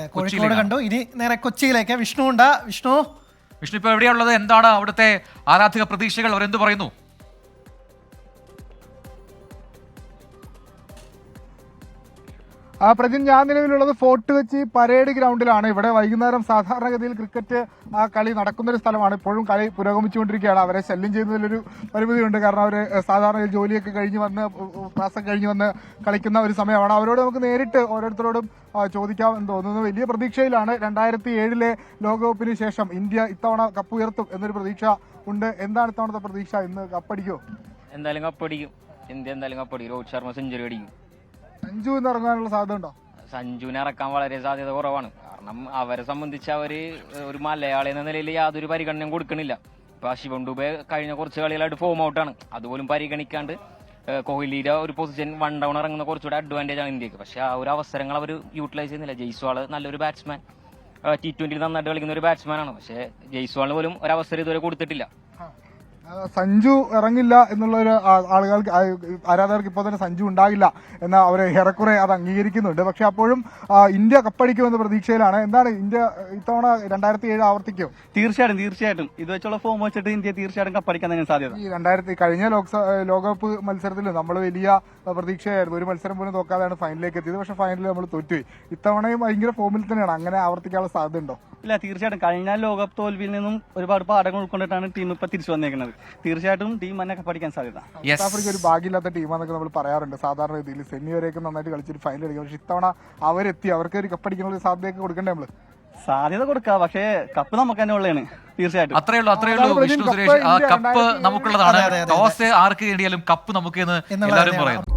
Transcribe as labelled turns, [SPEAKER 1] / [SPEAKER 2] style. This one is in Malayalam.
[SPEAKER 1] കോഴിക്കോട്. കണ്ടു. ഇനി നേരെ കൊച്ചിയിലേക്ക്. വിഷ്ണു ഉണ്ട്. വിഷ്ണു?
[SPEAKER 2] വിഷ്ണു ഇപ്പോൾ എവിടെയുള്ളത് എന്താണ് അവിടുത്തെ ആരാധക പ്രതീക്ഷകൾ? അവരെന്ത് പറയുന്നു?
[SPEAKER 3] പ്രജിൻ ഞാൻ നിലവിലുള്ളത് ഫോർട്ട് വെച്ച് പരേഡ് ഗ്രൗണ്ടിലാണ്. ഇവിടെ വൈകുന്നേരം സാധാരണഗതിയിൽ ക്രിക്കറ്റ് ആ കളി നടക്കുന്ന ഒരു സ്ഥലമാണ്. ഇപ്പോഴും കളി പുരോഗമിച്ചുകൊണ്ടിരിക്കുകയാണ്. അവരെ ശല്യം ചെയ്യുന്നതിലൊരു പരിമിതിയുണ്ട്. കാരണം അവർ സാധാരണ ജോലിയൊക്കെ കഴിഞ്ഞ് വന്ന് ക്ലാസ്സൊക്കെ കഴിഞ്ഞ് വന്ന് കളിക്കുന്ന ഒരു സമയമാണ്. അവരോട് നമുക്ക് നേരിട്ട് ഓരോരുത്തരോടും ചോദിക്കാമെന്ന് തോന്നുന്നു. വലിയ പ്രതീക്ഷയിലാണ് രണ്ടായിരത്തി ഏഴിലെ ലോകകപ്പിന് ശേഷം ഇന്ത്യ ഇത്തവണ കപ്പ് ഉയർത്തും എന്നൊരു പ്രതീക്ഷ ഉണ്ട്. എന്താണ് ഇത്തവണത്തെ പ്രതീക്ഷ? ഇന്ന് കപ്പടിക്കോ
[SPEAKER 4] എന്തായാലും കപ്പടിക്കും ഇന്ത്യ എന്തായാലും കപ്പടിക്കും രോഹിത് ശർമ്മ സെഞ്ചുറി അടിക്കും.
[SPEAKER 3] സഞ്ജു എന്ന് ഇറങ്ങാനുള്ള സാധ്യത ഉണ്ടോ?
[SPEAKER 4] സഞ്ജുവിനെ ഇറക്കാൻ വളരെ സാധ്യത കുറവാണ്. കാരണം അവരെ സംബന്ധിച്ച് അവർ ഒരു മലയാളി എന്ന നിലയിൽ യാതൊരു പരിഗണനയും കൊടുക്കണില്ല. ഇപ്പൊ ശിവൻ ഡുബെ കഴിഞ്ഞ കുറച്ച് കളികളായിട്ട് ഫോം ഔട്ടാണ് അതുപോലും പരിഗണിക്കാണ്ട് കോഹ്ലിയുടെ ഒരു പൊസിഷൻ വൺ ഡൗൺ ഇറങ്ങുന്ന കുറച്ചുകൂടെ അഡ്വാന്റേജ് ആണ് ഇന്ത്യയ്ക്ക്. പക്ഷെ ആ ഒരു അവസരങ്ങൾ അവർ യൂട്ടിലൈസ് ചെയ്യുന്നില്ല. ജയ്സ്വാൾ നല്ലൊരു ബാറ്റ്സ്മാൻ ടി ട്വന്റിയിൽ നന്നായിട്ട് കളിക്കുന്ന ഒരു ബാറ്റ്സ്മാനാണ് പക്ഷേ പക്ഷെ ജയ്സ്വാളിന് പോലും ഒരു അവസരം ഇതുവരെ കൊടുത്തിട്ടില്ല.
[SPEAKER 3] സഞ്ജു ഇറങ്ങില്ല എന്നുള്ള ഒരു ആളുകൾക്ക് ആരാധകർക്ക് ഇപ്പോൾ തന്നെ സഞ്ജു ഉണ്ടാകില്ല എന്ന അവർ ഏറെക്കുറെ അത് അംഗീകരിക്കുന്നുണ്ട്. പക്ഷെ അപ്പോഴും ഇന്ത്യ കപ്പടിക്കുമെന്ന പ്രതീക്ഷയിലാണ്. എന്താണ് ഇന്ത്യ ഇത്തവണ രണ്ടായിരത്തി ഏഴ് ആവർത്തിക്കും?
[SPEAKER 5] തീർച്ചയായിട്ടും തീർച്ചയായിട്ടും. ഇത് വെച്ചുള്ള ഫോം വെച്ചിട്ട് ഇന്ത്യ തീർച്ചയായിട്ടും കപ്പടിക്കാൻ തന്നെ സാധ്യത.
[SPEAKER 3] ഈ രണ്ടായിരത്തി കഴിഞ്ഞ ലോക്സഭ ലോകകപ്പ് മത്സരത്തിൽ നമ്മൾ വലിയ പ്രതീക്ഷയായിരുന്നു. ഒരു മത്സരം പോലും നോക്കാതെയാണ് ഫൈനലിലേക്ക് എത്തിയത്. പക്ഷെ ഫൈനലിൽ നമ്മൾ തോറ്റുപോയി. ഇത്തവണയും ഭയങ്കര ഫോമിൽ തന്നെയാണ്. അങ്ങനെ ആവർത്തിക്കാനുള്ള സാധ്യത ഉണ്ടോ?
[SPEAKER 5] ഇല്ല തീർച്ചയായിട്ടും. കഴിഞ്ഞ ലോകകപ്പ് തോൽവിയിൽ നിന്നും ഒരുപാട് പാഠങ്ങൾ ഉൾക്കൊണ്ടിട്ടാണ് ടീം ഇപ്പൊ തിരിച്ചു വന്നേക്കുന്നത്. തീർച്ചയായിട്ടും ടീം തന്നെ പഠിക്കാൻ സാധ്യത.
[SPEAKER 3] സൗത്ത് ആഫ്രിക്ക ഒരു ഭാഗ്യമില്ലാത്ത ടീമാന്നൊക്കെ നമ്മൾ പറയാറുണ്ട്. സാധാരണ രീതിയിൽ സെമി വരെയൊക്കെ നന്നായിട്ട് കളിച്ചിട്ട് ഫൈനൽ അടിക്കും പക്ഷെ ഇത്തവണ അവരെത്തി അവർക്ക് ഒരു കപ്പടിക്കാനുള്ള സാധ്യത സാധ്യതയൊക്കെ കൊടുക്കണ്ടേ നമ്മൾ?
[SPEAKER 5] സാധ്യത കൊടുക്കാം. പക്ഷേ കപ്പ് നമുക്ക് തന്നെ ഉള്ളതാണ് തീർച്ചയായിട്ടും.
[SPEAKER 2] അത്രേ ഉള്ളൂ അത്രേ ഉള്ളൂ. വിഷ്ണു
[SPEAKER 3] കപ്പ്
[SPEAKER 2] സുരേഷ് ആ കപ്പ് നമുക്കുള്ളതാണ്. ടോസ് ആർക്ക് വേണ്ടിയാലും കപ്പ് നമുക്ക് എന്ന് എല്ലാവരും പറയുന്നു